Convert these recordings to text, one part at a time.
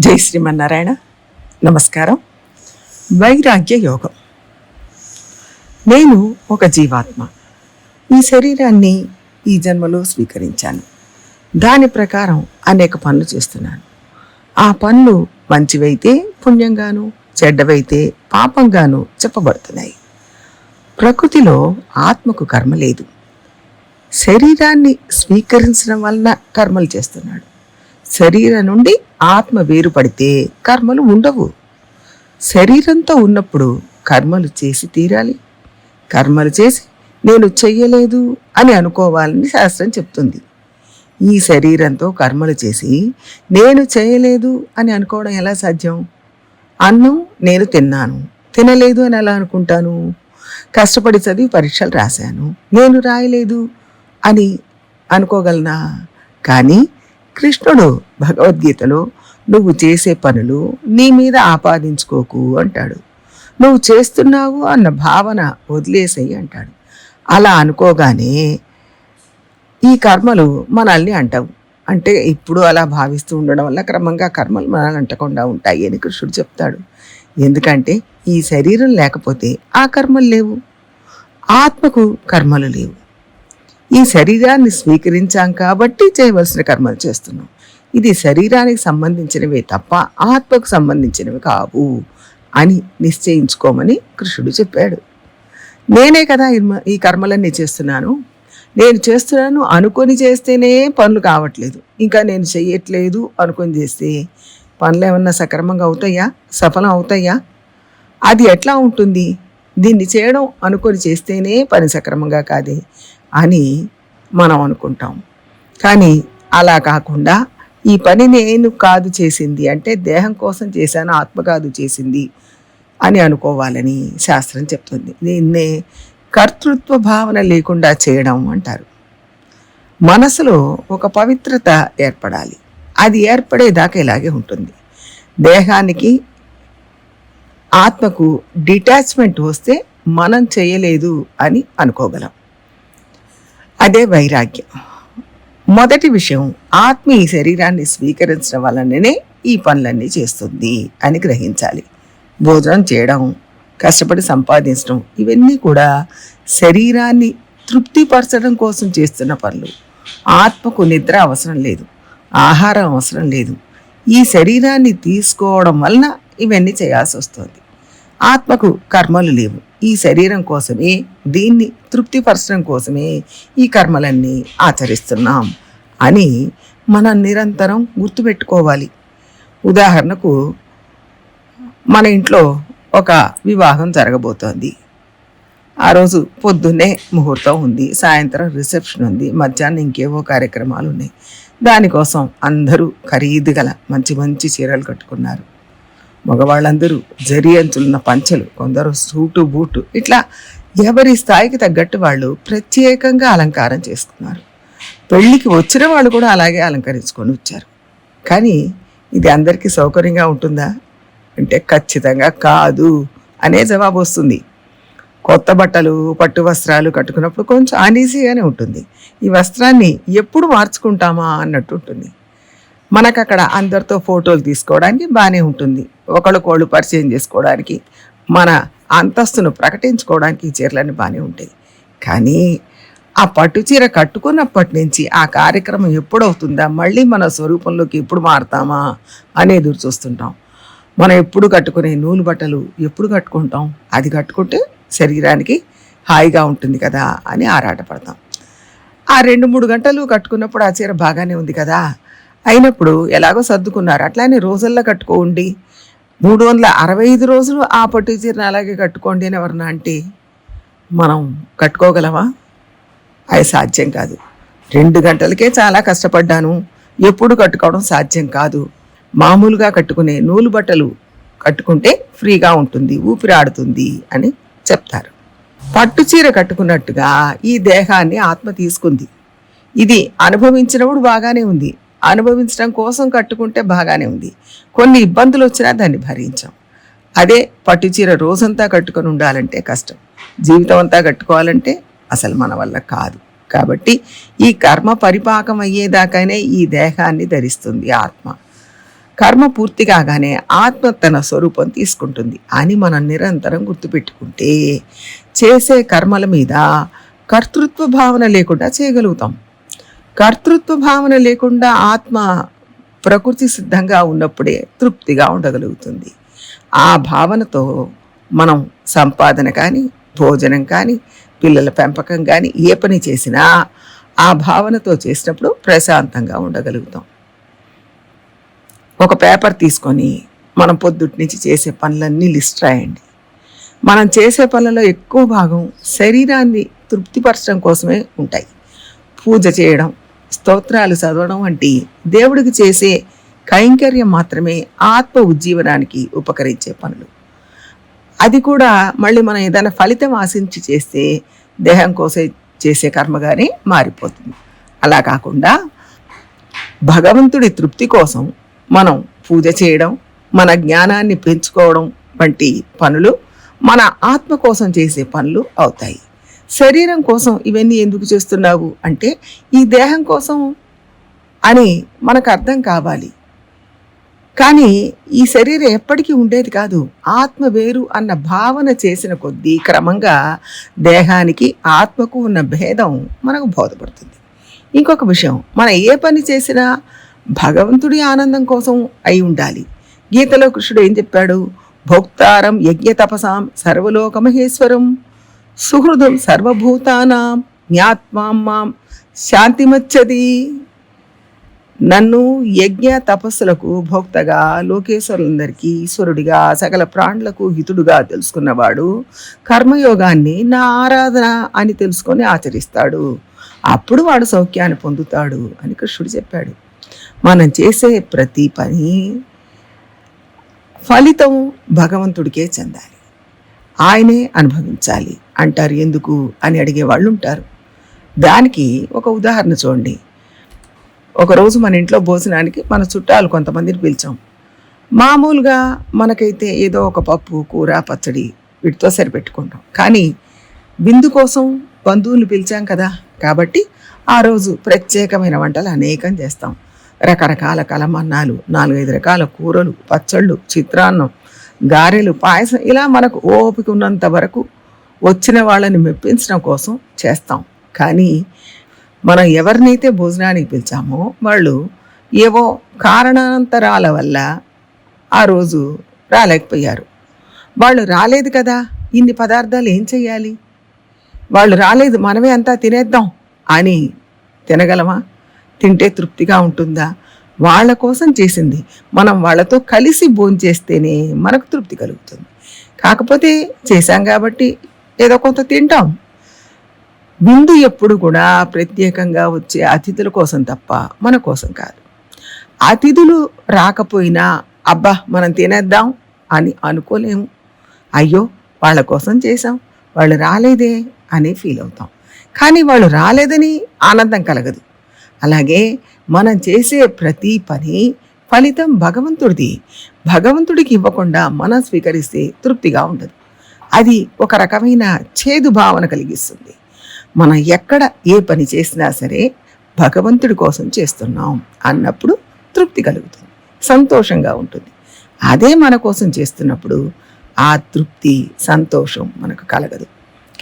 జై శ్రీమన్నారాయణ. నమస్కారం. వైరాగ్య యోగం. నేను ఒక జీవాత్మ. ఈ శరీరాన్ని ఈ జన్మలో స్వీకరించాను. దాని ప్రకారం అనేక పనులు చేస్తున్నాను. ఆ పనులు మంచివైతే పుణ్యంగాను చెడ్డవైతే పాపంగాను చెప్పబడుతున్నాయి. ప్రకృతిలో ఆత్మకు కర్మ లేదు. శరీరాన్ని స్వీకరించడం వలన కర్మలు చేస్తున్నాడు. శరీరం నుండి ఆత్మ వేరుపడితే కర్మలు ఉండవు. శరీరంతో ఉన్నప్పుడు కర్మలు చేసి తీరాలి. కర్మలు చేసి నేను చెయ్యలేదు అని అనుకోవాలని శాస్త్రం చెప్తుంది. ఈ శరీరంతో కర్మలు చేసి నేను చేయలేదు అని అనుకోవడం ఎలా సాధ్యం? అన్నం నేను తిన్నాను. తినలేదు అని ఎలా అనుకుంటాను? కష్టపడి చదివి పరీక్షలు రాశాను. నేను రాయలేదు అని అనుకోగలనా? కానీ కృష్ణుడు భగవద్గీతలో నువ్వు చేసే పనులు నీ మీద ఆపాదించుకోకు అంటాడు. నువ్వు చేస్తున్నావు అన్న భావన వదిలేసేయి అంటాడు. అలా అనుకోగానే ఈ కర్మలు మనల్ని అంటవు. అంటే ఇప్పుడు అలా భావిస్తూ ఉండడం వల్ల క్రమంగా కర్మలు మనల్ని అంటకుండా ఉంటాయి అని కృష్ణుడు చెప్తాడు. ఎందుకంటే ఈ శరీరం లేకపోతే ఆ కర్మలు లేవు. ఆత్మకు కర్మలు లేవు. ఈ శరీరాన్ని స్వీకరించాం కాబట్టి చేయవలసిన కర్మలు చేస్తున్నాం. ఇది శరీరానికి సంబంధించినవే తప్ప ఆత్మకు సంబంధించినవి కావు అని నిశ్చయించుకోమని కృష్ణుడు చెప్పాడు. నేనే కదా ఈ కర్మలన్నీ చేస్తున్నాను. నేను చేస్తున్నాను అనుకొని చేస్తేనే పనులు కావట్లేదు. ఇంకా నేను చెయ్యట్లేదు అనుకొని చేస్తే పనులు ఏమన్నా సక్రమంగా అవుతాయా? సఫలం అవుతాయా? అది ఎట్లా ఉంటుంది? దీన్ని చేయడం అనుకొని చేస్తేనే పని సక్రమంగా కాదే. అని మనం అనుకుంటాం. కానీ అలా కాకుండా ఈ పని నేను కాదు చేసింది అంటే దేహం కోసం చేశాను ఆత్మ కాదు చేసింది అని అనుకోవాలని శాస్త్రం చెప్తుంది. దీన్నే కర్తృత్వ భావన లేకుండా చేయడం అంటారు. మనసులో ఒక పవిత్రత ఏర్పడాలి. అది ఏర్పడేదాకా ఇలాగే ఉంటుంది. దేహానికి ఆత్మకు డిటాచ్మెంట్ వస్తే మనం చేయలేదు అని అనుకోగలం. అదే వైరాగ్యం. మొదటి విషయం ఆత్మ ఈ శరీరాన్ని స్వీకరించడం వలననే ఈ పనులన్నీ చేస్తుంది అని గ్రహించాలి. భోజనం చేయడం కష్టపడి సంపాదించడం ఇవన్నీ కూడా శరీరాన్ని తృప్తిపరచడం కోసం చేస్తున్న పనులు. ఆత్మకు నిద్ర అవసరం లేదు ఆహారం అవసరం లేదు. ఈ శరీరాన్ని తీసుకోవడం వలన ఇవన్నీ చేయాల్సి వస్తుంది. ఆత్మకు కర్మలు లేవు. ఈ శరీరం కోసమే దీన్ని తృప్తిపరచడం కోసమే ఈ కర్మలన్నీ ఆచరిస్తున్నాం అని మనం నిరంతరం గుర్తుపెట్టుకోవాలి. ఉదాహరణకు మన ఇంట్లో ఒక వివాహం జరగబోతోంది. ఆ రోజు పొద్దున్నే ముహూర్తం ఉంది సాయంత్రం రిసెప్షన్ ఉంది మధ్యాహ్నం ఇంకేవో కార్యక్రమాలు ఉన్నాయి. దానికోసం అందరూ ఖరీదు గల మంచి మంచి చీరలు కట్టుకున్నారు. మగవాళ్ళందరూ జరి అంచులున్న పంచలు కొందరు సూటు బూటు ఇట్లా ఎవరి స్థాయికి తగ్గట్టు వాళ్ళు ప్రత్యేకంగా అలంకారం చేసుకున్నారు పెళ్ళికి వచ్చిన వాళ్ళు కూడా అలాగే అలంకరించుకొని వచ్చారు. కానీ ఇది అందరికీ సౌకర్యంగా ఉంటుందా? అంటే ఖచ్చితంగా కాదు అనే జవాబు వస్తుంది. కొత్త బట్టలు పట్టు వస్త్రాలు కట్టుకున్నప్పుడు కొంచెం అనీజీగానే ఉంటుంది. ఈ వస్త్రాన్ని ఎప్పుడు మార్చుకుంటామా అన్నట్టు ఉంటుంది. మనకు అక్కడ అందరితో ఫోటోలు తీసుకోవడానికి బాగానే ఉంటుంది. ఒకళ్ళకోళ్ళు పరిచయం చేసుకోవడానికి మన అంతస్తును ప్రకటించుకోవడానికి చీరలన్నీ బాగానే ఉంటాయి. కానీ ఆ పట్టు చీర కట్టుకున్నప్పటి నుంచి ఆ కార్యక్రమం ఎప్పుడవుతుందా? మళ్ళీ మన స్వరూపంలోకి ఎప్పుడు మారుతామా అని ఎదురు చూస్తుంటాం. మనం ఎప్పుడు కట్టుకునే నూలు బట్టలు ఎప్పుడు కట్టుకుంటాం? అది కట్టుకుంటే శరీరానికి హాయిగా ఉంటుంది కదా అని ఆరాటపడతాం. ఆ రెండు మూడు గంటలు కట్టుకున్నప్పుడు ఆ చీర బాగానే ఉంది కదా? అయినప్పుడు ఎలాగో సర్దుకున్నారు. అట్లానే రోజుల్లో కట్టుకోండి. మూడు వందల అరవై ఐదు రోజులు ఆ పట్టు చీరను అలాగే కట్టుకోండి అని ఎవరన్నా అంటే మనం కట్టుకోగలవా అది సాధ్యం కాదు. రెండు గంటలకే చాలా కష్టపడ్డాను. ఎప్పుడు కట్టుకోవడం సాధ్యం కాదు. మామూలుగా కట్టుకునే నూలు బట్టలు కట్టుకుంటే ఫ్రీగా ఉంటుంది ఊపిరాడుతుంది అని చెప్తారు. పట్టు చీర కట్టుకున్నట్టుగా ఈ దేహాన్ని ఆత్మ తీసుకుంది. ఇది అనుభవించినప్పుడు బాగానే ఉంది. అనుభవించడం కోసం కట్టుకుంటే బాగానే ఉంది. కొన్ని ఇబ్బందులు వచ్చినా దాన్ని భరించాం. అదే పట్టుచీర రోజంతా కట్టుకొని ఉండాలంటే కష్టం. జీవితం అంతా కట్టుకోవాలంటే అసలు మన వల్ల కాదు. కాబట్టి ఈ కర్మ పరిపాకం అయ్యేదాకానే ఈ దేహాన్ని ధరిస్తుంది ఆత్మ. కర్మ పూర్తి కాగానే ఆత్మ తన స్వరూపం తీసుకుంటుంది. అని మనం నిరంతరం గుర్తుపెట్టుకుంటే చేసే కర్మల మీద కర్తృత్వ భావన లేకుండా చేయగలుగుతాం. కర్తృత్వ భావన లేకుండా ఆత్మ ప్రకృతి సిద్ధంగా ఉన్నప్పుడే తృప్తిగా ఉండగలుగుతుంది. ఆ భావనతో మనం సంపాదన కానీ భోజనం కానీ పిల్లల పెంపకం కానీ ఏ పని చేసినా ఆ భావనతో చేసినప్పుడు ప్రశాంతంగా ఉండగలుగుతాం. ఒక పేపర్ తీసుకొని మనం పొద్దుటి నుంచి చేసే పనులన్నీ లిస్ట్ రాయండి. మనం చేసే పనులలో ఎక్కువ భాగం శరీరాన్ని తృప్తిపరచడం కోసమే ఉంటాయి. పూజ చేయడం స్తోత్రాలు చదవడం వంటి దేవుడికి చేసే కైంకర్యం మాత్రమే ఆత్మ ఉజ్జీవనానికి ఉపకరించే పనులు. అది కూడా మళ్ళీ మనం ఏదైనా ఫలితం ఆశించి చేస్తే దేహం కోసం చేసే కర్మగానే మారిపోతుంది. అలా కాకుండా భగవంతుడి తృప్తి కోసం మనం పూజ చేయడం మన జ్ఞానాన్ని పెంచుకోవడం వంటి పనులు మన ఆత్మ కోసం చేసే పనులు అవుతాయి. శరీరం కోసం ఇవన్నీ ఎందుకు చేస్తున్నావు? అంటే ఈ దేహం కోసం అని మనకు అర్థం కావాలి. కానీ ఈ శరీరం ఎప్పటికీ ఉండేది కాదు. ఆత్మ వేరు అన్న భావన చేసిన కొద్దీ క్రమంగా దేహానికి ఆత్మకు ఉన్న భేదం మనకు బోధపడుతుంది. ఇంకొక విషయం మనం ఏ పని చేసినా భగవంతుడి ఆనందం కోసం అయి ఉండాలి. గీతలో కృష్ణుడు ఏం చెప్పాడు? భోక్తారం యజ్ఞ తపసాం సర్వలోకమహేశ్వరం సుహృదం సర్వభూతానాం జ్ఞాత్మాం మాం. శాంతిమచ్చది. నన్ను యజ్ఞ తపస్సులకు భోక్తగా లోకేశ్వరులందరికీ ఈశ్వరుడిగా సకల ప్రాణులకు హితుడుగా తెలుసుకున్నవాడు కర్మయోగాన్ని నా ఆరాధన అని తెలుసుకొని ఆచరిస్తాడు. అప్పుడు వాడు సౌఖ్యాన్ని పొందుతాడు అని కృష్ణుడు చెప్పాడు. మనం చేసే ప్రతి పని ఫలితం భగవంతుడికే చెందాలి. ఆయనే అనుభవించాలి. అంటారు ఎందుకు అని అడిగే వాళ్ళు ఉంటారు దానికి ఒక ఉదాహరణ చూడండి. ఒకరోజు మన ఇంట్లో భోజనానికి మన చుట్టాలు కొంతమందిని పిలిచాం. మామూలుగా మనకైతే ఏదో ఒక పప్పు కూర పచ్చడి వీటితో సరిపెట్టుకుంటాం. కానీ బిందు కోసం బంధువులు పిలిచాం కదా. కాబట్టి ఆ రోజు ప్రత్యేకమైన వంటలు అనేకం చేస్తాం. రకరకాల కలమన్నాలు నాలుగైదు రకాల కూరలు పచ్చళ్ళు చిత్రాన్నం గారెలు పాయసం ఇలా మనకు ఓపిక ఉన్నంత వరకు వచ్చిన వాళ్ళని మెప్పించడం కోసం చేస్తాం. కానీ మనం ఎవరినైతే భోజనానికి పిలిచామో వాళ్ళు ఏవో కారణాంతరాల వల్ల ఆ రోజు రాలేకపోయారు. వాళ్ళు రాలేదు కదా ఇన్ని పదార్థాలు ఏం చెయ్యాలి? వాళ్ళు రాలేదు మనమే అంతా తినేద్దాం అని తినగలమా? తింటే తృప్తిగా ఉంటుందా? వాళ్ళ కోసం చేసింది. మనం వాళ్ళతో కలిసి భోంచేస్తేనే మనకు తృప్తి కలుగుతుంది. కాకపోతే చేశాం కాబట్టి ఏదో కొంత తింటాం. విందు ఎప్పుడు కూడా ప్రత్యేకంగా వచ్చే అతిథుల కోసం తప్ప మన కోసం కాదు. అతిథులు రాకపోయినా అబ్బా మనం తినేద్దాం అని అనుకోలేము. అయ్యో వాళ్ళ కోసం చేసాం వాళ్ళు రాలేదే అని ఫీల్ అవుతాం. కానీ వాళ్ళు రాలేదని ఆనందం కలగదు. అలాగే మనం చేసే ప్రతి పని ఫలితం భగవంతుడిది. భగవంతుడికి ఇవ్వకుండా మనం స్వీకరిస్తే తృప్తిగా ఉండదు. అది ఒక రకమైన చేదు భావన కలిగిస్తుంది. మనం ఎక్కడ ఏ పని చేసినా సరే భగవంతుడి కోసం చేస్తున్నాం అన్నప్పుడు తృప్తి కలుగుతుంది సంతోషంగా ఉంటుంది. అదే మన కోసం చేస్తున్నప్పుడు ఆ తృప్తి సంతోషం మనకు కలగదు.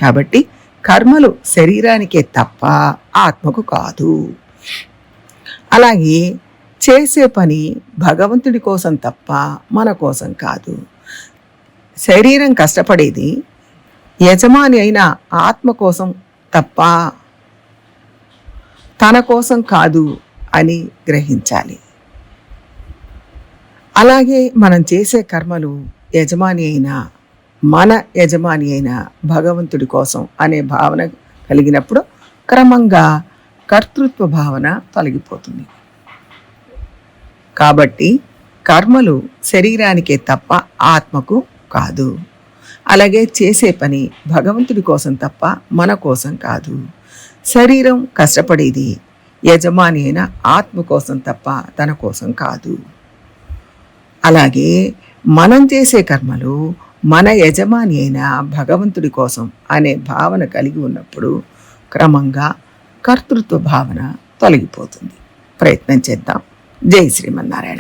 కాబట్టి కర్మలు శరీరానికే తప్ప ఆత్మకు కాదు. అలాగే చేసే పని భగవంతుడి కోసం తప్ప మన కోసం కాదు. శరీరం కష్టపడేది యజమాని అయిన ఆత్మ కోసం తప్ప తన కోసం కాదు అని గ్రహించాలి. అలాగే మనం చేసే కర్మలు యజమాని అయిన మన యజమాని అయిన భగవంతుడి కోసం అనే భావన కలిగినప్పుడు క్రమంగా కర్తృత్వ భావన తొలగిపోతుంది. కాబట్టి కర్మలు శరీరానికే తప్ప ఆత్మకు కాదు. అలాగే చేసే పని భగవంతుడి కోసం తప్ప మన కోసం కాదు. శరీరం కష్టపడేది యజమాని అయిన ఆత్మ కోసం తప్ప తన కోసం కాదు. అలాగే మనం చేసే కర్మలు మన యజమాని అయిన భగవంతుడి కోసం అనే భావన కలిగి ఉన్నప్పుడు క్రమంగా కర్తృత్వ భావన తొలగిపోతుంది. ప్రయత్నం చేద్దాం. జై శ్రీమన్నారాయణ.